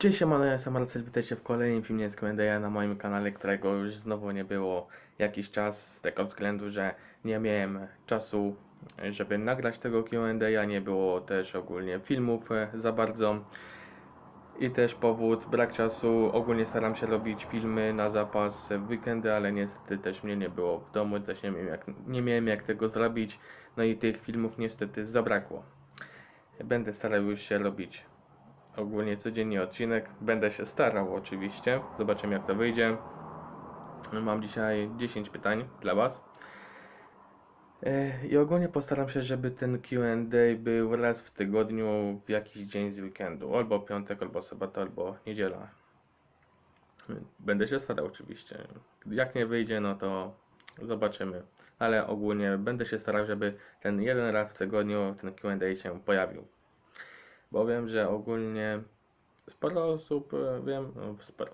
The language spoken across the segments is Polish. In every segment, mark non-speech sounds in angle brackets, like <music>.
Cześć, siemano, ja jestem Marcel, witajcie w kolejnym filmie z Q&A na moim kanale, którego już znowu nie było jakiś czas, z tego względu, że nie miałem czasu, żeby nagrać tego Q&A, nie było też ogólnie filmów e, za bardzo i też powód, brak czasu, ogólnie staram się robić filmy na zapas w weekendy, ale niestety też mnie nie było w domu, też nie miałem jak, nie miałem jak tego zrobić, no i tych filmów niestety zabrakło. Będę starał już się robić ogólnie codziennie odcinek. Będę się starał oczywiście. Zobaczymy jak to wyjdzie. Mam dzisiaj 10 pytań dla Was. E, I ogólnie postaram się, żeby ten QA był raz w tygodniu w jakiś dzień z weekendu. Albo piątek, albo sobota, albo niedziela. Będę się starał oczywiście. Jak nie wyjdzie, no to zobaczymy. Ale ogólnie będę się starał, żeby ten jeden raz w tygodniu ten QA się pojawił bo wiem, że ogólnie sporo osób, e, wiem, no sporo.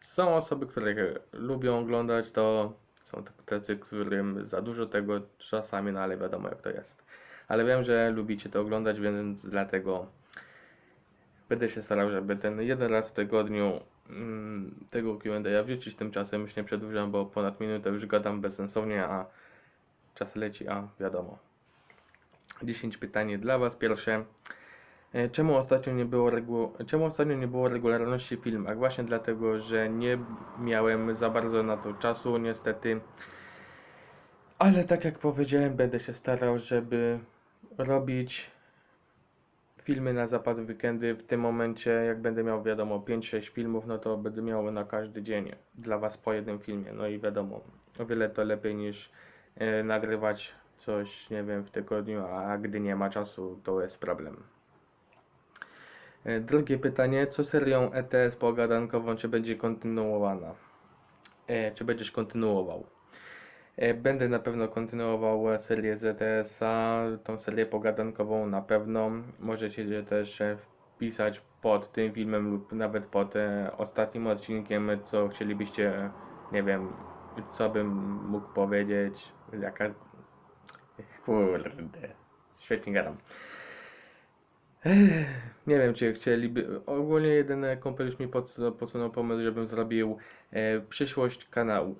Są osoby, które lubią oglądać to, są tacy, którym za dużo tego czasami, no ale wiadomo jak to jest. Ale wiem, że lubicie to oglądać, więc dlatego będę się starał, żeby ten jeden raz w tygodniu mm, tego Q&A wrzucić. Tymczasem już nie przedłużam, bo ponad minutę już gadam bezsensownie, a czas leci, a wiadomo. 10 pytanie dla Was. Pierwsze. E, Czemu ostatnio nie było regu- czemu ostatnio nie było regularności w filmach? Właśnie dlatego, że nie miałem za bardzo na to czasu, niestety. Ale tak jak powiedziałem, będę się starał, żeby robić filmy na zapas weekendy. W tym momencie, jak będę miał, wiadomo, 5-6 filmów, no to będę miał na każdy dzień dla Was po jednym filmie. No i wiadomo, o wiele to lepiej niż e, nagrywać coś, nie wiem, w tygodniu, a gdy nie ma czasu, to jest problem. E, Drugie pytanie, co serią ETS pogadankową, czy będzie kontynuowana? E, czy będziesz kontynuował? E, będę na pewno kontynuował serię ZTS-a, tą serię pogadankową na pewno. Możecie też wpisać pod tym filmem lub nawet pod ostatnim odcinkiem, co chcielibyście, nie wiem, co bym mógł powiedzieć, jaka... Kurde, świetnie gadam. Nie wiem, czy chcieliby. Ogólnie jeden e, kumpel już mi podsu- podsunął pomysł, żebym zrobił e, przyszłość kanału.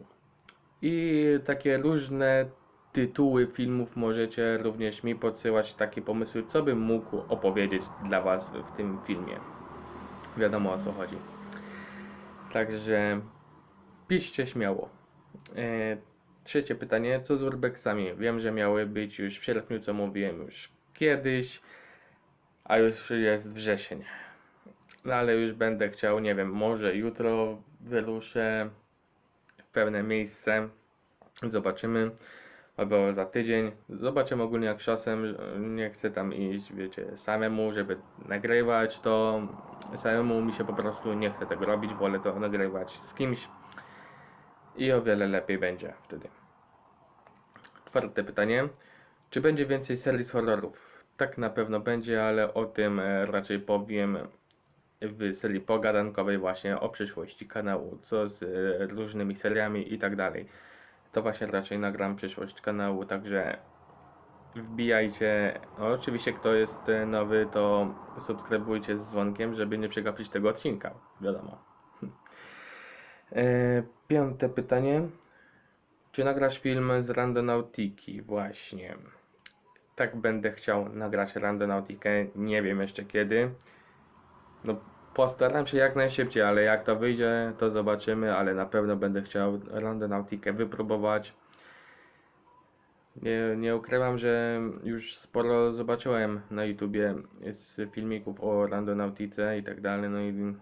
I takie różne tytuły filmów możecie również mi podsyłać takie pomysły, co bym mógł opowiedzieć dla Was w tym filmie. Wiadomo o co chodzi. Także piszcie śmiało. E, trzecie pytanie, co z urbexami? Wiem, że miały być już w sierpniu, co mówiłem już kiedyś a już jest wrzesień. No ale już będę chciał, nie wiem, może jutro wyruszę w pewne miejsce. Zobaczymy. Albo za tydzień. Zobaczymy ogólnie jak czasem. Nie chcę tam iść, wiecie, samemu, żeby nagrywać to. Samemu mi się po prostu nie chce tego robić. Wolę to nagrywać z kimś. I o wiele lepiej będzie wtedy. Czwarte pytanie. Czy będzie więcej serii horrorów? Tak na pewno będzie, ale o tym e, raczej powiem w serii pogadankowej właśnie o przyszłości kanału, co z e, różnymi seriami i tak dalej. To właśnie raczej nagram przyszłość kanału, także wbijajcie. Oczywiście kto jest e, nowy, to subskrybujcie z dzwonkiem, żeby nie przegapić tego odcinka, wiadomo. <laughs> Piąte pytanie. Czy nagrasz film z Randonautiki? Właśnie. Tak będę chciał nagrać Randonautikę. Nie wiem jeszcze kiedy. No postaram się jak najszybciej, ale jak to wyjdzie, to zobaczymy, ale na pewno będę chciał Randonautikę wypróbować. Nie, nie ukrywam, że już sporo zobaczyłem na YouTubie z filmików o Randonautice i tak dalej, no i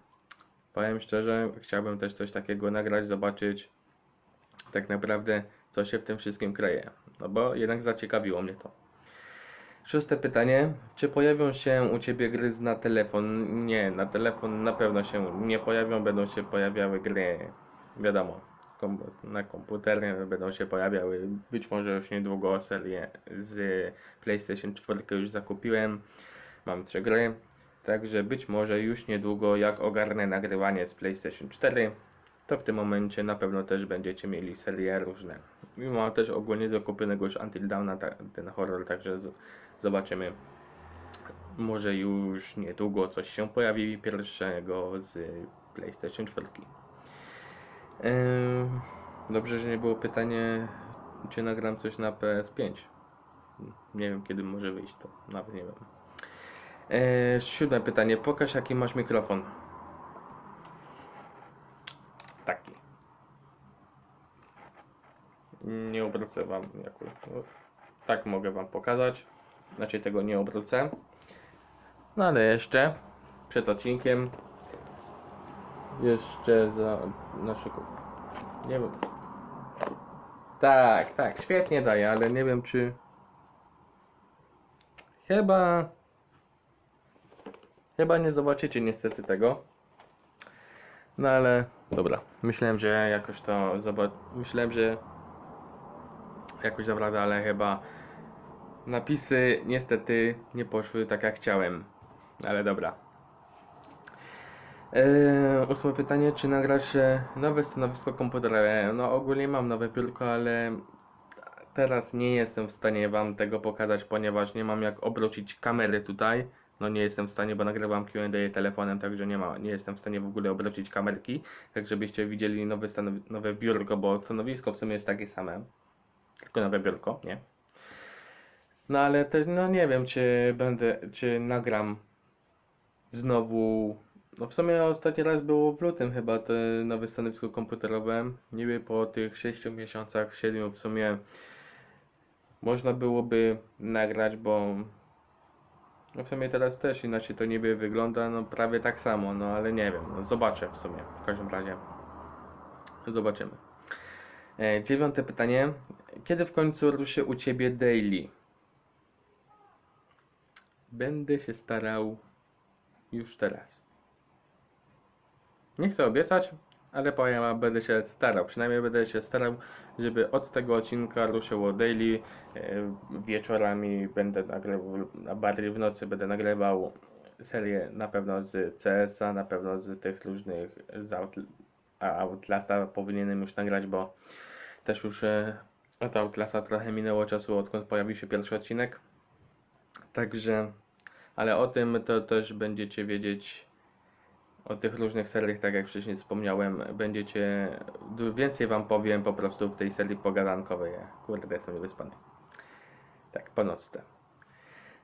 powiem szczerze, chciałbym też coś takiego nagrać, zobaczyć tak naprawdę, co się w tym wszystkim kryje. No bo jednak zaciekawiło mnie to. Szóste pytanie. Czy pojawią się u Ciebie gry na telefon? Nie, na telefon na pewno się nie pojawią, będą się pojawiały gry, wiadomo, na komputerze będą się pojawiały, być może już niedługo serię z PlayStation 4 już zakupiłem, mam trzy gry, także być może już niedługo jak ogarnę nagrywanie z PlayStation 4, to w tym momencie na pewno też będziecie mieli serie różne. Mam też ogólnie zakupionego już Until Dawn, ta, ten horror, także z, zobaczymy. może już niedługo coś się pojawi pierwszego z PlayStation 4. Ehm, dobrze, że nie było pytanie, czy nagram coś na PS5. Nie wiem, kiedy może wyjść to, nawet nie wiem. Eee, siódme pytanie, pokaż jaki masz mikrofon. Taki. Nie obrócę wam jakoś. no, Tak mogę wam pokazać. Znaczy tego nie obrócę. No ale jeszcze przed odcinkiem jeszcze za naszego. Nie wiem. Tak, tak, świetnie daje, ale nie wiem czy. Chyba. Chyba nie zobaczycie niestety tego. No ale dobra. Myślałem, że jakoś to zobac... Myślałem, że jakoś naprawdę, ale chyba napisy niestety nie poszły tak jak chciałem. Ale dobra. Eee, ósme pytanie, czy nagrać e, nowe stanowisko komputerowe? No ogólnie mam nowe biurko, ale teraz nie jestem w stanie wam tego pokazać, ponieważ nie mam jak obrócić kamery tutaj. No nie jestem w stanie, bo nagrywam Q&A telefonem, także nie ma, nie jestem w stanie w ogóle obrócić kamerki, tak żebyście widzieli nowe, nowe biurko, bo stanowisko w sumie jest takie same. Tylko nowe biurko, nie? No ale też, no nie wiem, czy będę, czy nagram znowu. No w sumie ostatni raz było w lutym chyba te nowe stanowisko komputerowe. Niby po tych 6 miesiącach, 7 w sumie można byłoby nagrać, bo no w sumie teraz też inaczej to niby wygląda, no prawie tak samo, no ale nie wiem, no zobaczę w sumie, w każdym razie. Zobaczymy. E, dziewiąte pytanie. Kiedy w końcu ruszy u Ciebie daily? Będę się starał już teraz. Nie chcę obiecać, ale powiem, będę się starał. Przynajmniej będę się starał, żeby od tego odcinka ruszyło daily. E, Wieczorami będę nagrywał, a bardziej w nocy będę nagrywał serię na pewno z CS-a, na pewno z tych różnych z a Outlasta powinienem już nagrać, bo też już e, od Outlasta trochę minęło czasu, odkąd pojawił się pierwszy odcinek. Także, ale o tym to też będziecie wiedzieć o tych różnych seriach, tak jak wcześniej wspomniałem, będziecie, więcej wam powiem po prostu w tej serii pogadankowej. Kurde, jestem niewyspany. Tak, po nocce.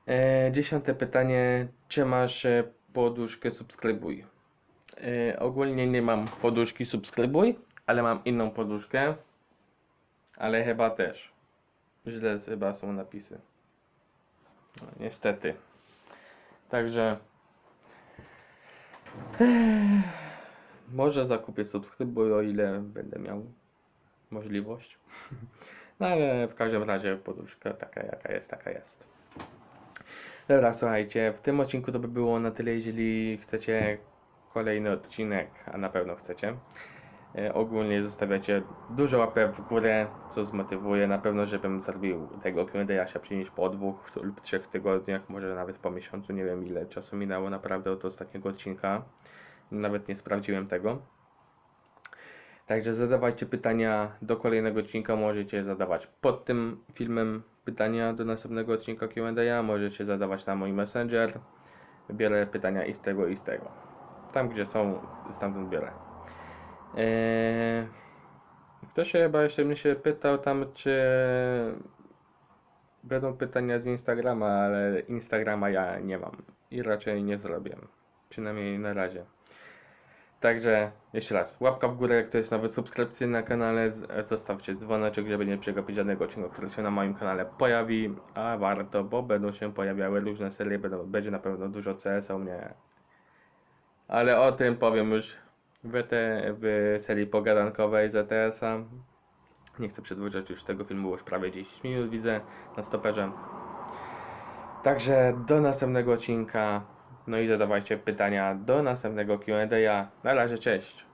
E, dziesiąte pytanie, czy masz e, poduszkę subskrybuj? E, ogólnie nie mam poduszki subskrybuj, ale mam inną poduszkę, ale chyba też. Źle chyba są napisy. No, niestety. Także <sighs> może zakupię subskrybuj, o ile będę miał możliwość. <laughs> No ale w każdym razie poduszka taka jaka jest, taka jest. Dobra, słuchajcie, w tym odcinku to by było na tyle, jeżeli chcecie kolejny odcinek, a na pewno chcecie. E, ogólnie zostawiacie dużo łapek w górę, co zmotywuje na pewno, żebym zrobił tego Q&A przynieść po dwóch lub trzech tygodniach, może nawet po miesiącu, nie wiem ile czasu minęło naprawdę od ostatniego odcinka. Nawet nie sprawdziłem tego. Także zadawajcie pytania do kolejnego odcinka, możecie zadawać pod tym filmem pytania do następnego odcinka Q&A, możecie zadawać na mój Messenger. Biorę pytania i z tego i z tego. Tam gdzie są, stamtąd biorę. Eee, ktoś chyba jeszcze mnie się pytał tam, czy będą pytania z Instagrama, ale Instagrama ja nie mam i raczej nie zrobię. Przynajmniej na razie. Także jeszcze raz, łapka w górę, jak to jest nowy subskrypcji na kanale, zostawcie dzwoneczek, żeby nie przegapić żadnego odcinka, który się na moim kanale pojawi, a warto, bo będą się pojawiały różne serie, będą, będzie na pewno dużo CS u mnie, ale o tym powiem już w, te, w serii pogadankowej ZTS-a. Nie chcę przedłużać już tego filmu, bo już prawie 10 minut widzę na stoperze. Także do następnego odcinka. No i zadawajcie pytania do następnego Q&A. Na razie, cześć.